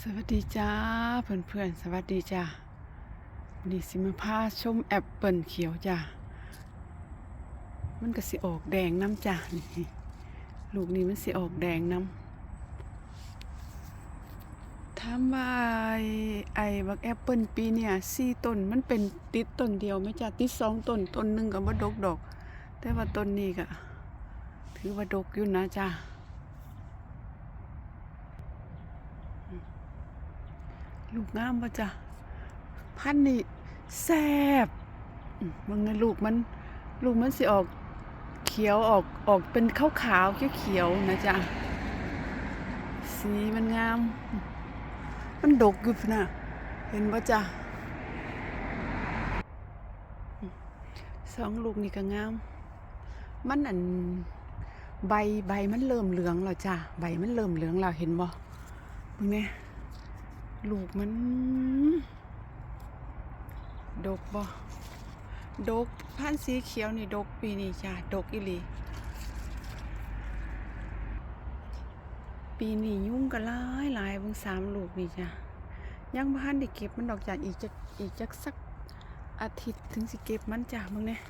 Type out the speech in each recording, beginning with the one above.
สวัสดีจ้าเพื่อนๆสวัสดีจ้าวันนี้สิมาพาชมแอปเปิลเขียวจ้ามันก็สิออกแดงน้ำจ้านี่ลูกนี้มันสิออกแดงน้ำถามว่าไอ้บักแอปเปิลปีเนี่ยสี่ต้นมันเป็นติดต้นเดียวไหมจ้าติดสองต้นต้นหนึ่งก็บ่ดกดอก แต่ว่าต้นนี้ก็ถือว่าดกอยู่นะจ้า ลูกงามปะจ้ะพันธุ์นี่แซ่บมมึงไงลูกมันลูกมันสิออกเขียวออกออกเป็นขาวขาวๆเขียวๆนะจ๊ะสีมันงาม มันดกอยู่นะเห็นปะจ๊ะสองลูกนี่ก็งาม มันอันใบใบมันเริ่มเหลืองแล้วจ้ะใบมันเริ่มเหลืองแล้วเห็นบ่มึงเนี่ย ลูกมัน ดกบ่ดกพันสีเขียวนี่ดกปีนี้จ้ะดกอีหลีปีนี้ยุ่งกันหลายหลายเบิ่งสามลูกนี่จ้ะยังบ่ทันได้เก็บมันดอกจ้ะอีกจักอีกจักสักอาทิตย์ถึงสิเก็บมันจ้ะมึงเนี่ย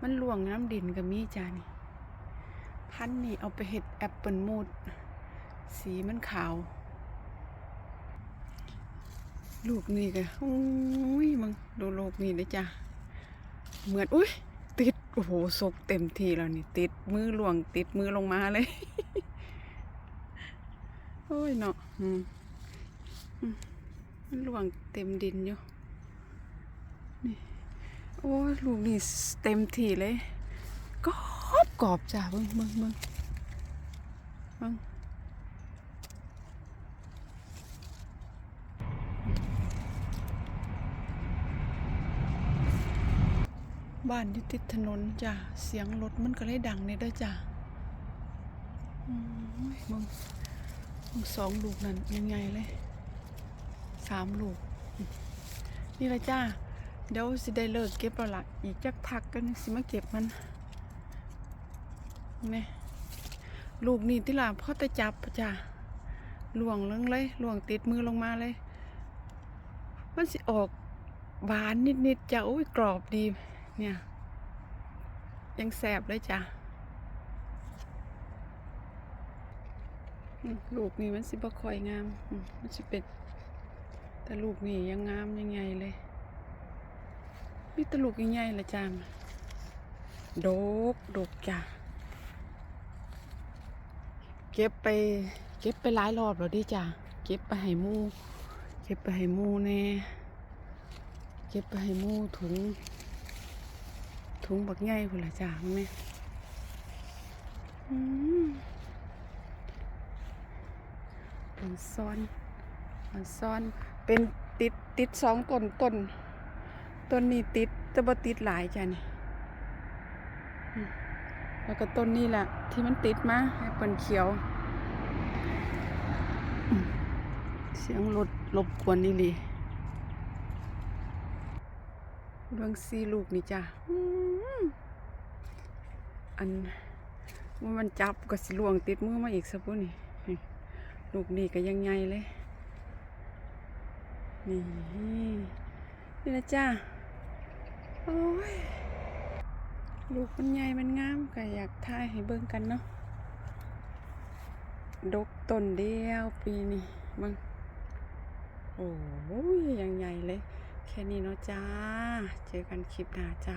มันหลวงน้ำดินก็มีจ้ะนี่ พันนี่เอาไปเฮ็ดแอปเปิลมูดสีมันขาว ลูกนี่ก็อุ้ยมึงดูลูกนี่นะจ้ะเหมือนอุ้ยติดโอ้โหศกเต็มทีแล้วนี่ ติดมือหลวงติดมือลงมาเลยโอ้ยเนาะอืมอืมมันหลวงเต็มดินอยู่นี่โอ้ยลูกนี่เต็มทีเลยกรอบกรอบจ้ะเบิ่งเบิ่งเบิ่งเบิ่ง บ้านอยู่ติดถนนจ้ะ เสียงรถมันก็เลยดังเนี่ยด้อจ้ะอืมมึงมึงสองลูกนั่นยังไงเลยสามลูก นี่ละจ้า เดี๋ยวสิได้เลิกเก็บแล้วล่ะอีกจักพักกันสิมาเก็บมันนี่ลูกนี่ที่ล่ะพ่อตะจับจ้ะล่วงลงเลยล่วงติดมือลงมาเลย มันสิออกหวานนิดๆจ้ะโอ้ยกรอบดี เนี่ย ยังแสบเลยจ้ะลูกนี่มันสิบ่ค่อยงาม มันสิเป็น แต่ลูกนี่ยังงามยังไงเลยมีตลูกยังไงละจ้าดกดกจ้ะเก็บไป เก็บไปหลายรอบแล้วดิจ้ะเก็บไปให้มูเก็บไปให้มูแน่ เก็บไปให้มูถุง ถุงบักใหญ่พุ่นละจ้าแม่อืมเป็นซ้อนเป็นซ้อนเป็นติดติดสองต้นต้นต้นนี้ติดแต่บ่ติดหลายจ้ะนี่แล้วก็ต้นนี้แหละที่มันติดมาให้เป็นเขียว เสียงรถรบกวนนี่ลีเรื่องซีลูกนี่จ้ะ อันว่ามันจับก็สิลวงติดมือมาอีกสักปุ่นี่นี่ลูกนี่ก็ยังไงเลย นี่นี่นะจ้าโอ้ยลูกมันใหญ่มันงามก็อยากถ่ายให้เบิ่งกันเนาะดกต้นเดียวปีนี้เบิ่งโอ้ยยังใหญ่เลย แค่นี้เนาะจ้า เจอกันคลิปหน้าจ้า